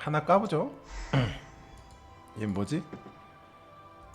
하나 까보죠. 얘 뭐지?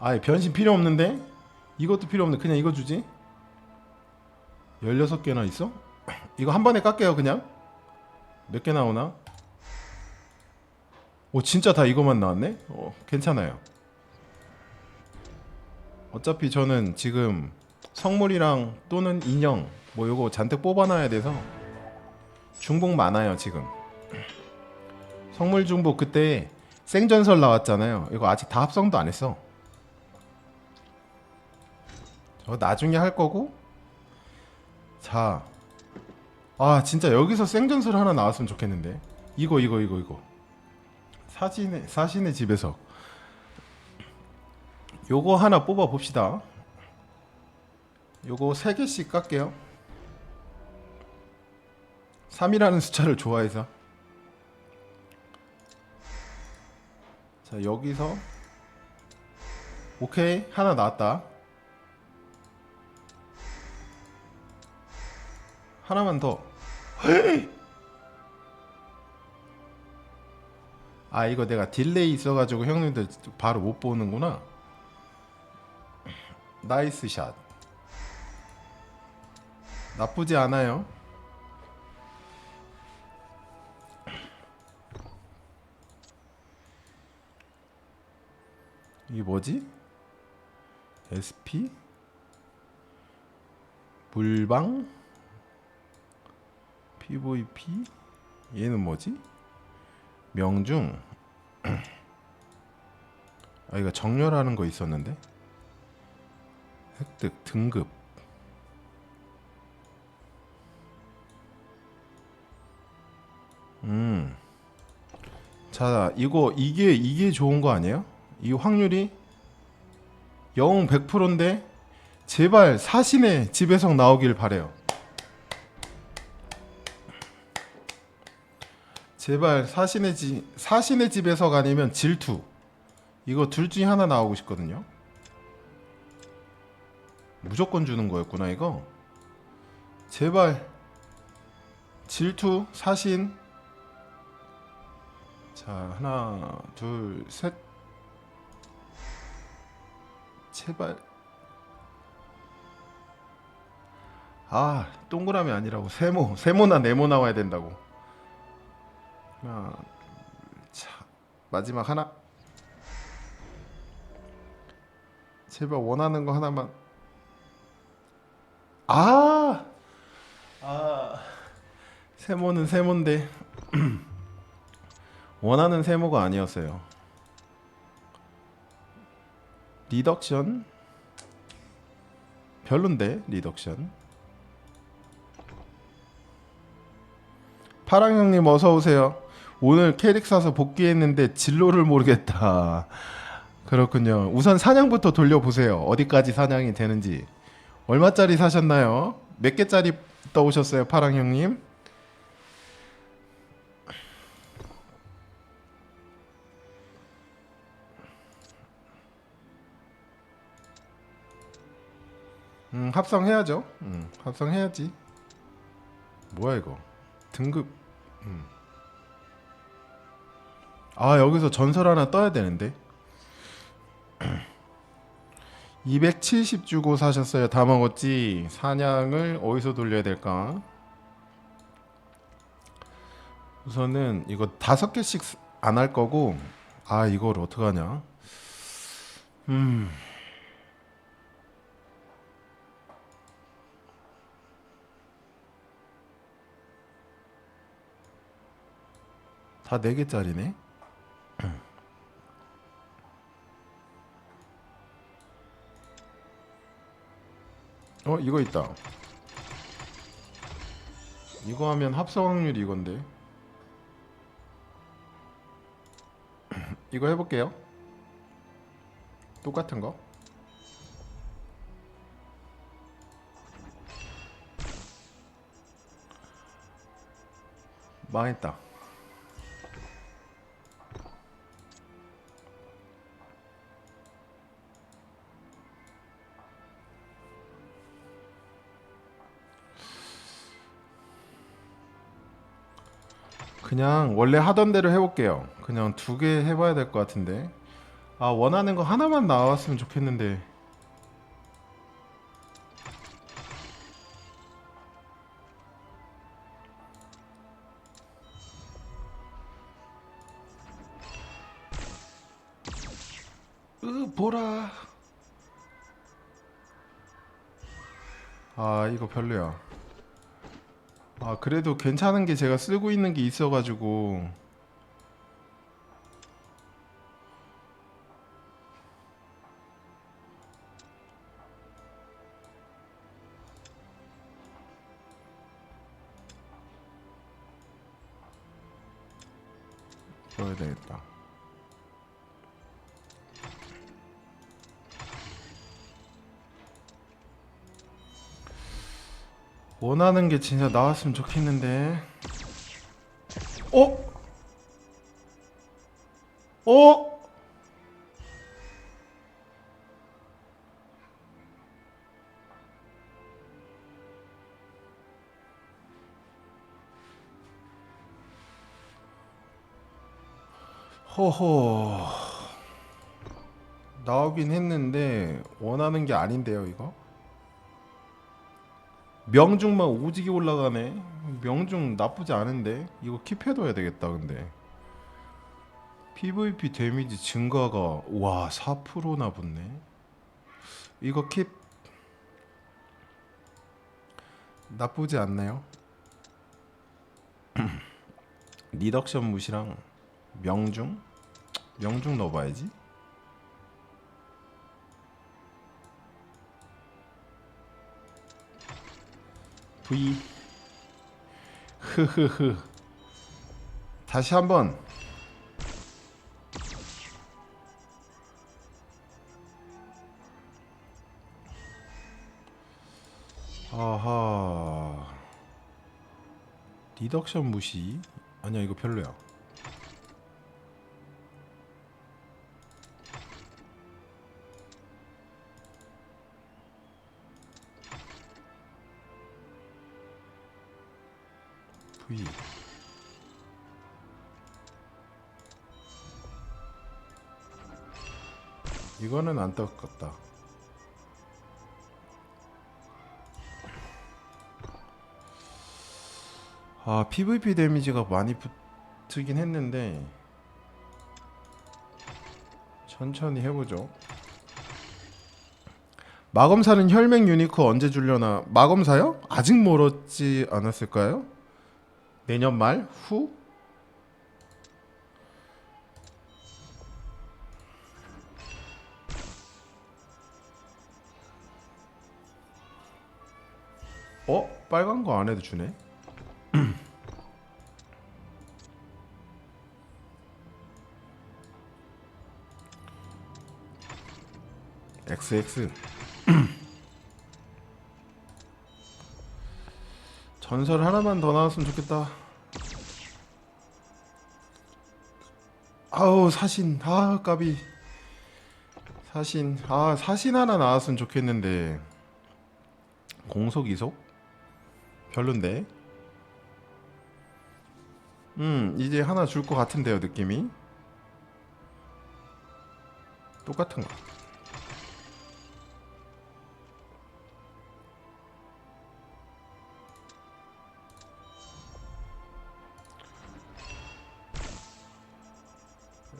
아 변신 필요 없는데? 이것도 필요 없는데 그냥 이거 주지? 16개나 있어? 이거 한 번에 깎게요 그냥 몇 개 나오나? 오 진짜 다 이거만 나왔네? 어, 괜찮아요 어차피 저는 지금 성물이랑 또는 인형 뭐 요거 잔뜩 뽑아놔야 돼서 중복 많아요 지금 성물 중복 그때 생전설 나왔잖아요. 이거 아직 다 합성도 안 했어. 저 나중에 할 거고. 자, 아 진짜 여기서 생전설 하나 나왔으면 좋겠는데. 이거 이거 이거 이거. 사진의 사신의 집에서. 요거 하나 뽑아 봅시다. 요거 세 개씩 깎게요. 3이라는 숫자를 좋아해서 자 여기서 오케이 하나 나왔다. 하나만 더. 아 이거 내가 딜레이 있어가지고 형님들 바로 못 보는구나. 나이스 샷. 나쁘지 않아요. 이게 뭐지? SP 물방? PVP 얘는 뭐지? 명중. 아 이거 정렬하는 거 있었는데? 획득 등급. 음 자 이거 이게 이게 좋은 거 아니에요? 이 확률이 영 100%인데 제발 사신의 집에서 나오길 바래요. 제발 사신의 집 사신의 집에서 아니면 질투 이거 둘 중에 하나 나오고 싶거든요. 무조건 주는 거였구나 이거. 제발 질투 사신 자 하나 둘 셋 제발 아 동그라미 아니라고 세모 세모나 네모 나와야 된다고. 하나, 자, 마지막 하나. 제발 원하는 거 하나만. 아, 아, 세모는 세모인데 원하는 세모가 아니었어요. 리덕션 별론데 리덕션. 파랑 형님 어서 오세요. 오늘 캐릭 사서 복귀했는데 진로를 모르겠다. 그렇군요. 우선 사냥부터 돌려보세요. 어디까지 사냥이 되는지. 얼마짜리 사셨나요? 몇 개짜리 떠오셨어요, 파랑 형님? 음, 합성해야죠. 음, 합성해야지. 뭐야 이거? 등급. 음. 아 여기서 전설 하나 떠야 되는데 270 주고 사셨어요 다 먹었지 사냥을 어디서 돌려야 될까 우선은 이거 다섯 개씩 안 할 거고 아 이걸 어떡하냐 음 다 4개짜리네. 어 이거 있다. 이거 하면 합성 확률이 이건데. 이거 해볼게요. 똑같은 거. 망했다 그냥 원래 하던 대로 해볼게요. 그냥 두 개 해봐야 될 것 같은데. 아 원하는 거 하나만 나왔으면 좋겠는데. 으 보라. 아 이거 별로야. 아 그래도 괜찮은 게 제가 쓰고 있는 게 있어가지고 줘야 되겠다. 원하는 게 진짜 나왔으면 좋겠는데. 어? 어? 허허. 나오긴 했는데 원하는 게 아닌데요, 이거? 명중만 오지게 올라가네. 명중 나쁘지 않은데 이거 킵해둬야 되겠다 근데. PVP 데미지 증가가 와 4%나 붙네. 이거 킵 나쁘지 않나요? 리덕션 무시랑 명중 명중 넣어봐야지. V. 흐흐흐. 다시 한번. 아하. 리덕션 무시. 아니야 이거 별로야 이거는 안 똑같다. 아 PVP 데미지가 많이 붙긴 했는데 천천히 해보죠. 마검사는 혈맹 유니크 언제 줄려나? 마검사요? 아직 멀었지 않았을까요? 내년 말 후? 어? 빨간 거 안 해도 주네. XX 전설 하나만 더 나왔으면 좋겠다. 아우 사신 아 까비. 사신 아 사신 하나 나왔으면 좋겠는데. 공속 이속 별론데. 음 이제 하나 줄 것 같은데요 느낌이? 똑같은 거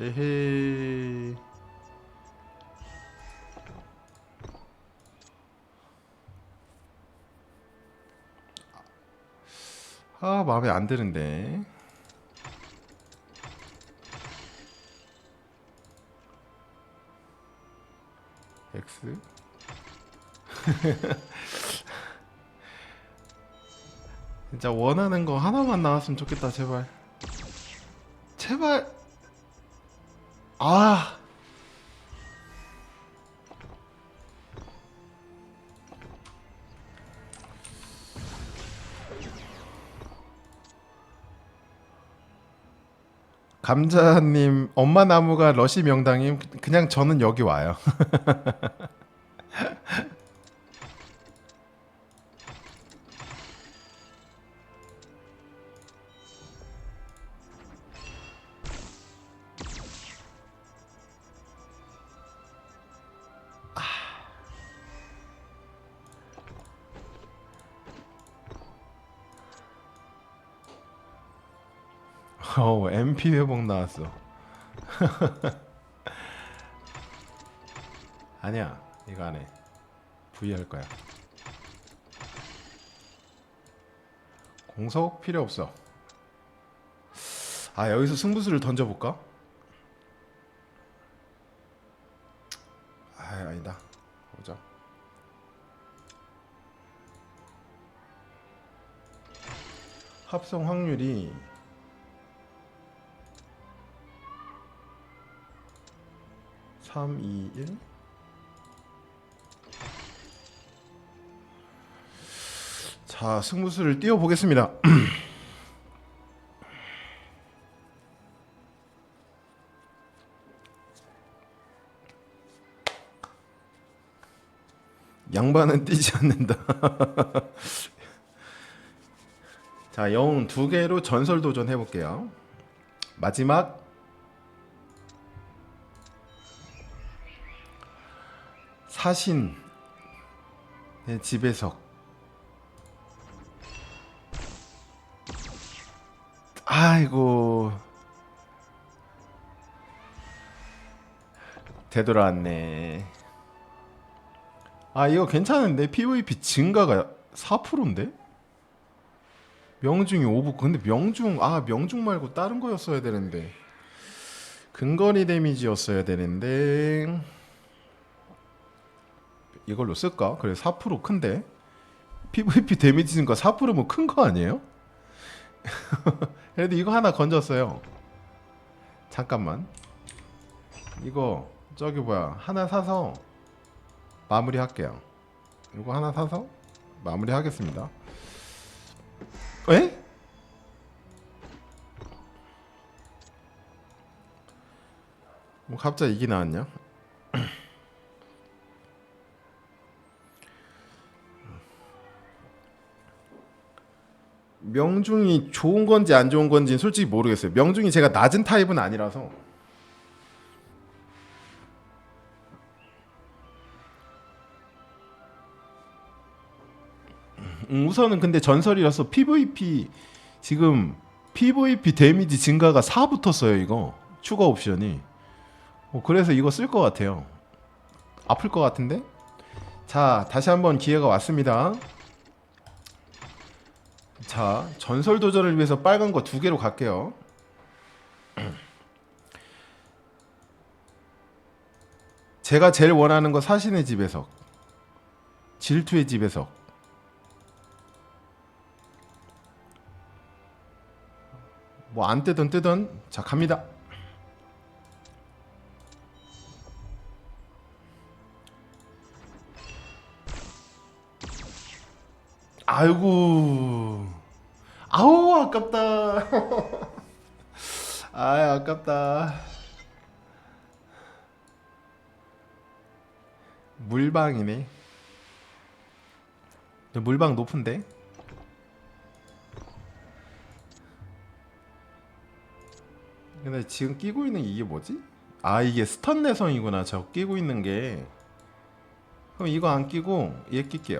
에헤이. 아 마음에 안 드는데. X? 진짜 원하는 거 하나만 나왔으면 좋겠다 제발 아 감자님 엄마 나무가 러시 명당임 그- 그냥 저는 여기 와요. 어 MP 회복 나왔어. 아니야 이거 안해. V 할 거야. 공석 필요 없어. 아 여기서 승부수를 던져볼까? 아 아니다. 보자. 합성 확률이 삼, 이, 일. 자, 승부수를 띄워 보겠습니다. 양반은 뛰지 않는다. 자, 영 두 개로 전설 도전 해볼게요. 마지막 사신의 집에서 아이고 되돌아왔네. 아 이거 괜찮은데 PVP 증가가 4%인데? 명중이 5부 근데 명중 아 명중 말고 다른 거였어야 되는데 근거리 데미지였어야 되는데 이걸로 쓸까? 그래 4% 큰데 PVP 데미지 증가 4%면 큰 거 아니에요? 그래도 이거 하나 건졌어요 잠깐만 이거 저기 뭐야 하나 사서 마무리 할게요 이거 하나 사서 마무리 하겠습니다 에? 뭐 갑자기 이게 나왔냐? 명중이 좋은 건지 안 좋은 건지는 솔직히 모르겠어요. 명중이 제가 낮은 타입은 아니라서. 음, 우선은 근데 전설이라서 PVP 지금 PVP 데미지 증가가 4 붙었어요 이거. 추가 옵션이. 어, 그래서 이거 쓸 것 같아요. 아플 것 같은데? 자 다시 한번 기회가 왔습니다 자 전설 도전을 위해서 빨간 거 두 개로 갈게요. 제가 제일 원하는 거 사신의 집에서 질투의 집에서. 뭐 안 뜨든 뜨든 자 갑니다. 아이고 아우 아깝다. 아 아깝다. 물방이네. 물방 높은데? 근데 지금 끼고 있는 게 이게 뭐지? 아 이게 스턴 내성이구나 저 끼고 있는 게 그럼 이거 안 끼고 얘 낄게요